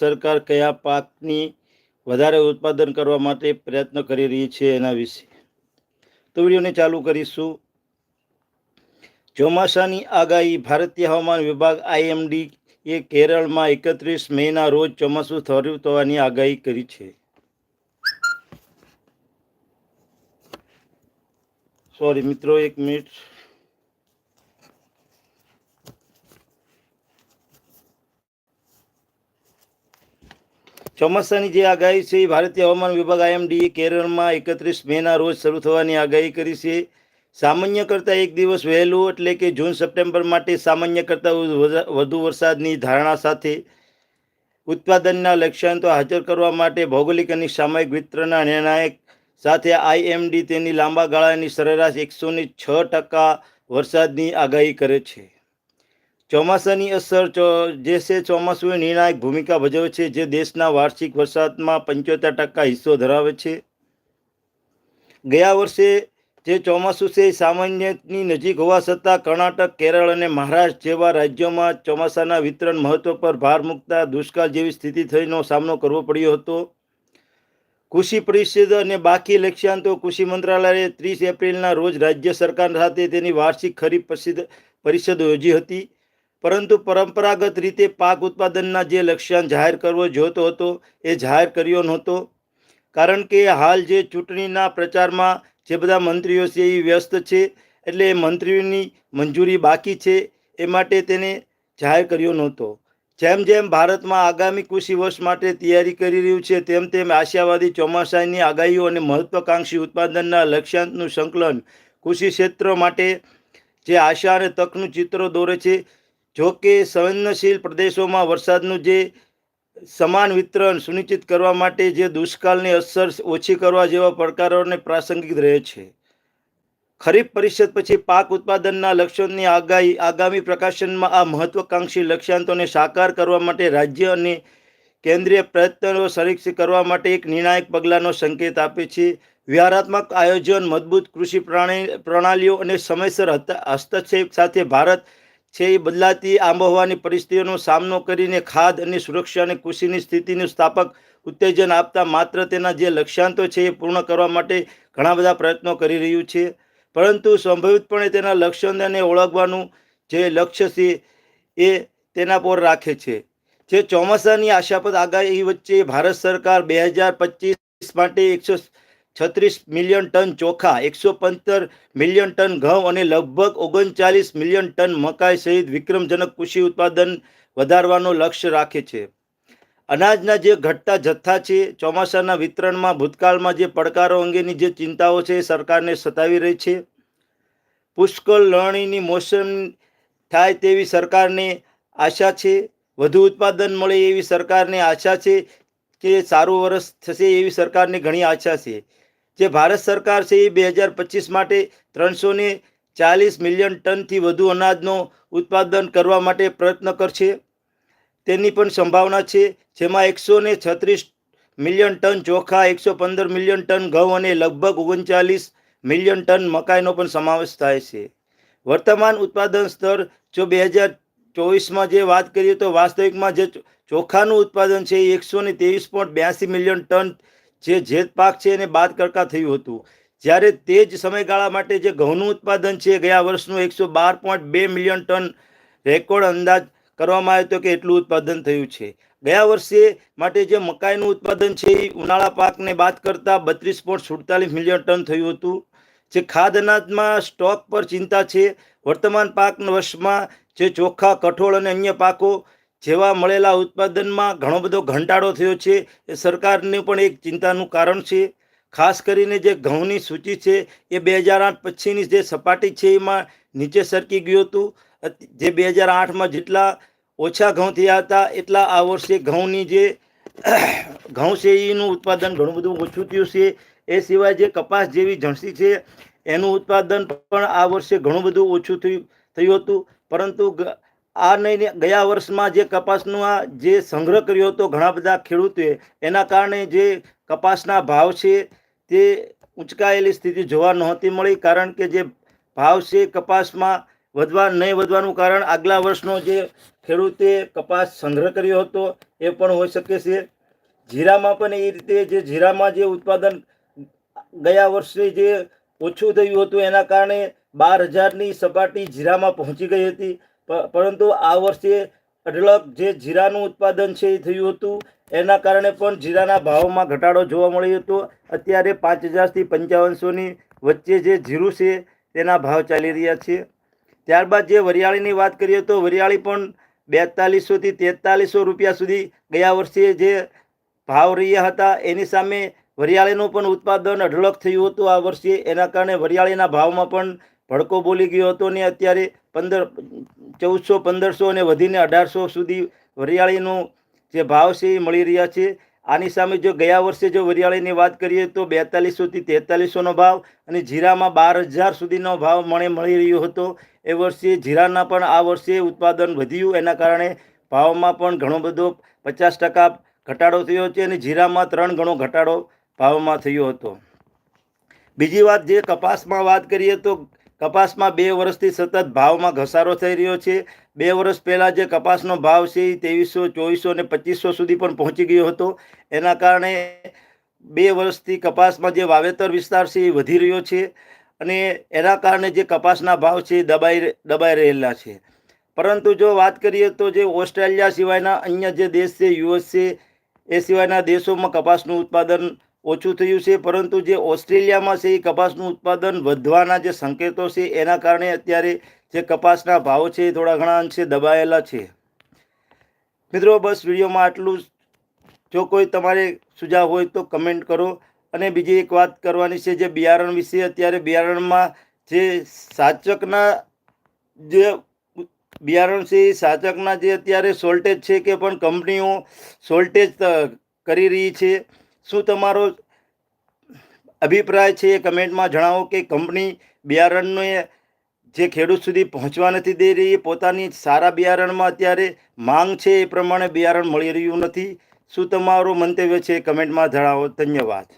સરકાર કયા પાકની વધારે ઉત્પાદન કરવા માટે પ્રયત્ન કરી રહી છે એના વિશે? તો વિડીયોને ચાલુ કરીશું. ચોમાસાની આગાહી ભારતીય હવામાન વિભાગ આઈએમડી એ કેરળમાં એકત્રીસ મેના રોજ ચોમાસું થયું થવાની આગાહી કરી છે. સોરી મિત્રો, એક મિનિટ. ચોમાસાની જે આગાહી છે ભારતીય હવામાન વિભાગ આઈએમડીએ કેરળમાં એકત્રીસ મેના રોજ શરૂ થવાની આગાહી કરી છે. સામાન્ય કરતાં એક દિવસ વહેલું એટલે કે જૂન, સપ્ટેમ્બર માટે સામાન્ય કરતાં વધુ વરસાદની ધારણા સાથે ઉત્પાદનના લક્ષ્યાંતો હાજર કરવા માટે ભૌગોલિક અને સામયિક વિતરણના નિર્ણાયક સાથે આઈએમડી તેની લાંબા ગાળાની સરેરાશ એકસો છ ટકા વરસાદની આગાહી કરે છે. ચોમાસાની અસર જે છે ચોમાસું નિર્ણાયક ભૂમિકા ભજવે છે, જે દેશના વાર્ષિક વરસાદમાં પંચોતેર ટકા હિસ્સો ધરાવે છે. ગયા વર્ષે જે ચોમાસું છે સામાન્યની નજીક હોવા છતાં કર્ણાટક, કેરળ અને મહારાષ્ટ્ર જેવા રાજ્યોમાં ચોમાસાના વિતરણ મહત્વ પર ભાર મૂકતા દુષ્કાળ જેવી સ્થિતિ થઈનો સામનો કરવો પડ્યો હતો. કૃષિ પરિષદ અને બાકી લક્ષ્યાંતો કૃષિ મંત્રાલયે ત્રીસ એપ્રિલના રોજ રાજ્ય સરકાર સાથે તેની વાર્ષિક ખરીફ પરિષદ યોજી હતી. પરંતુ પરંપરાગત રીતે પાક ઉત્પાદનના જે લક્ષ્યાંક જાહેર કરવો જોતો હતો, એ જાહેર કર્યો નહોતો. કારણ કે હાલ જે ચૂંટણીના પ્રચારમાં જે બધા મંત્રીઓ છે એ વ્યસ્ત છે, એટલે મંત્રીઓની મંજૂરી બાકી છે, એ માટે તેને જાહેર કર્યો નહોતો. જેમ જેમ ભારતમાં આગામી કૃષિ વર્ષ માટે તૈયારી કરી રહ્યું છે, તેમ તેમ આશાવાદી ચોમાસાની આગાહીઓ અને મહત્વાકાંક્ષી ઉત્પાદનના લક્ષ્યાંકનું સંકલન કૃષિ ક્ષેત્ર માટે જે આશા અને તકનું ચિત્ર દોરે છે જો કે સંવેદનશીલ પ્રદેશોમાં વરસાદનું જે સમાન વિતરણ સુનિશ્ચિત કરવા માટે જે દુષ્કાળની અસર ઓછી કરવા જેવા પડકારોને પ્રાસંગિક રહે છે. ખરીફ પરિષદ પછી પાક ઉત્પાદનના લક્ષ્યોની આગાહી, આગામી પ્રકાશનમાં આ મહત્વાકાંક્ષી લક્ષ્યાંતોને સાકાર કરવા માટે રાજ્ય અને કેન્દ્રીય પ્રયત્નો સંરક્ષિત કરવા માટે એક નિર્ણાયક પગલાંનો સંકેત આપે છે. વ્યૂહાત્મક આયોજન, મજબૂત કૃષિ પ્રણાલીઓ અને સમયસર હસ્તક્ષેપ સાથે ભારત છે એ બદલાતી આબોહવાની પરિસ્થિતિઓનો સામનો કરીને ખાદ અને સુરક્ષા અને કૃષિની સ્થિતિનું સ્થાપક ઉત્તેજન આપતા માત્ર તેના જે લક્ષ્યાંતો છે એ પૂર્ણ કરવા માટે ઘણા બધા પ્રયત્નો કરી રહ્યું છે. પરંતુ સંભવિતપણે તેના લક્ષ્યોને ઓળખવાનું જે લક્ષ્ય છે એ તેના પર રાખે છે. જે ચોમાસાની આશાપદ આગાહી વચ્ચે ભારત સરકાર બે હજાર પચીસ માટે એકસો છત્રીસ મિલિયન ટન ચોખા, એકસો પંદર મિલિયન ટન ઘઉં અને લગભગ ઓગણચાલીસ મિલિયન ટન મકાઈ સહિત વિક્રમજનક કૃષિ ઉત્પાદન વધારવાનો લક્ષ્ય રાખે છે. અનાજના જે ઘટતા જથ્થા છે, ચોમાસાના વિતરણમાં, ભૂતકાળમાં જે પડકારો અંગેની જે ચિંતાઓ છે એ સરકારને સતાવી રહી છે. પુષ્કળ લણણીની મોસમ થાય તેવી સરકારને આશા છે. વધુ ઉત્પાદન મળે એવી સરકારને આશા છે કે સારું વર્ષ થશે એવી સરકારને ઘણી આશા છે. જે ભારત સરકાર છે એ બે હજાર પચીસ માટે ત્રણસો ને ચાલીસ મિલિયન ટનથી વધુ અનાજનો ઉત્પાદન કરવા માટે પ્રયત્ન કરશે. તેની પણ સંભાવના છે, જેમાં એકસો ને છત્રીસ મિલિયન ટન ચોખા, એકસો પંદર મિલિયન ટન ઘઉં અને લગભગ ઓગણચાલીસ મિલિયન ટન મકાઈનો પણ સમાવેશ થાય છે. વર્તમાન ઉત્પાદન સ્તર જો બે હજાર ચોવીસમાં જે વાત કરીએ તો વાસ્તવિકમાં જે ચોખાનું ઉત્પાદન છે એ એકસો ને ત્રેવીસ પોઈન્ટ બ્યાસી મિલિયન ટન જે જેત પાક છે એને બાદ કરતા થયું હતું. જ્યારે તે જ સમયગાળા માટે જે ઘઉંનું ઉત્પાદન છે, ગયા વર્ષનું એકસો બાર પોઈન્ટ બે મિલિયન ટન રેકોર્ડ અંદાજ કરવામાં આવ્યો હતો કે એટલું ઉત્પાદન થયું છે. ગયા વર્ષે માટે જે મકાઈનું ઉત્પાદન છે એ ઉનાળા પાકને બાદ કરતાં બત્રીસ પોઈન્ટ સુડતાલીસ મિલિયન ટન થયું હતું. જે ખાદ અનાજમાં સ્ટોક પર ચિંતા છે. વર્તમાન પાક વર્ષમાં જે ચોખા, કઠોળ અને અન્ય પાકો જેવા મળેલા ઉત્પાદનમાં ઘણો બધો ઘંટાડો થયો છે, એ સરકારનું પણ એક ચિંતાનું કારણ છે. ખાસ કરીને જે ઘઉંની સૂચિ છે, એ બે હજાર આઠ પછીની જે સપાટી છે, એમાં નીચે સરકી ગયું હતું. જે બે હજાર આઠમાં જેટલા ઓછા ઘઉં થયા હતા, એટલા આ વર્ષે ઘઉંની જે ઘઉં છે, એનું ઉત્પાદન ઘણું બધું ઓછું થયું છે. એ સિવાય જે કપાસ જેવી જણસી છે, એનું ઉત્પાદન પણ આ વર્ષે ઘણું બધું ઓછું થયું થયું હતું. પરંતુ આ નહીં ગયા વર્ષમાં જે કપાસનો આ જે સંગ્રહ કર્યો હતો ઘણા બધા ખેડૂતોએ, એના કારણે જે કપાસના ભાવ છે તે ઉંચકાયેલી સ્થિતિ જોવા નહોતી મળી, કારણ કે જે ભાવ છે કપાસમાં વધવા, નહીં વધવાનું કારણ આગલા વર્ષનો જે ખેડૂતે કપાસ સંગ્રહ કર્યો હતો એ પણ હોઈ શકે છે. જીરામાં પણ એ રીતે જે જીરામાં જે ઉત્પાદન ગયા વર્ષે જે ઓછું થયું હતું, એના કારણે બાર હજારની સપાટી જીરામાં પહોંચી ગઈ હતી. પરંતુ આ વર્ષે અઢળક જે જીરાનું ઉત્પાદન છે એ થયું હતું, એના કારણે પણ જીરાના ભાવમાં ઘટાડો જોવા મળ્યો હતો. અત્યારે પાંચ હજારથી પંચાવનસોની વચ્ચે જે જીરું છે, તેના ભાવ ચાલી રહ્યા છે. ત્યારબાદ જે વરિયાળીની વાત કરીએ તો વરિયાળી પણ બેતાલીસોથી તેતાલીસો રૂપિયા સુધી ગયા વર્ષે જે ભાવ રહ્યા હતા, એની સામે વરિયાળીનું પણ ઉત્પાદન અઢળક થયું હતું આ વર્ષે. એના કારણે વરિયાળીના ભાવમાં પણ ભડકો બોલી ગયો હતો ને અત્યારે પંદર ચૌદસો, પંદરસો અને વધીને અઢારસો સુધી વરિયાળીનો જે ભાવ છે એ મળી રહ્યા છે. આની સામે જો ગયા વર્ષે જો વરિયાળીની વાત કરીએ તો બેતાલીસોથી તેતાલીસોનો ભાવ અને જીરામાં બાર હજાર સુધીનો ભાવ મને મળી રહ્યો હતો. એ વર્ષે જીરાના પણ આ વર્ષે ઉત્પાદન વધ્યું. એના કારણે ભાવમાં પણ ઘણો બધો પચાસ ટકા ઘટાડો થયો છે અને જીરામાં ત્રણ ગણો ઘટાડો ભાવમાં થયો હતો. બીજી વાત જે કપાસમાં વાત કરીએ તો કપાસમાં બે વર્ષથી સતત ભાવમાં ઘસારો થઈ રહ્યો છે. બે વર્ષ પહેલાં જે કપાસનો ભાવ છે એ ત્રેવીસો, ચોવીસો અને પચીસો સુધી પણ પહોંચી ગયો હતો. એના કારણે બે વર્ષથી કપાસમાં જે વાવેતર વિસ્તાર છે એ વધી રહ્યો છે અને એના કારણે જે કપાસના ભાવ છે એ દબાઈ દબાઈ રહેલા છે. પરંતુ જો વાત કરીએ તો જે ઓસ્ટ્રેલિયા સિવાયના અન્ય જે દેશ છે યુએસ છે એ સિવાયના દેશોમાં કપાસનું ઉત્પાદન ઓછું થયું છે, પરંતુ જે ઓસ્ટ્રેલિયામાં છે, એ કપાસનું ઉત્પાદન વધવાના જે સંકેતો છે, એના કારણે અત્યારે જે કપાસના ભાવ છે, એ થોડા ઘણા અંશે દબાયેલા છે. મિત્રો, બસ વિડીયોમાં આટલું જ. કોઈ તમારે સુઝાવ હોય તો કમેન્ટ કરો. અને બીજી એક વાત કરવાની છે, જે બિયારણ વિશે. અત્યારે બિયારણમાં જે સાચકના જે બિયારણ છે, એ સાચકના જે અત્યારે શોર્ટેજ છે, કે પણ કંપનીઓ શોર્ટેજ કરી રહી છે. શું તમારો અભિપ્રાય છે એ કમેન્ટમાં જણાવો કે કંપની બિયારણને જે ખેડૂત સુધી પહોંચવા નથી દઈ રહી પોતાની સારા બિયારણમાં અત્યારે માંગ છે એ પ્રમાણે બિયારણ મળી રહ્યું નથી. શું તમારું મંતવ્ય છે કમેન્ટમાં જણાવો. ધન્યવાદ.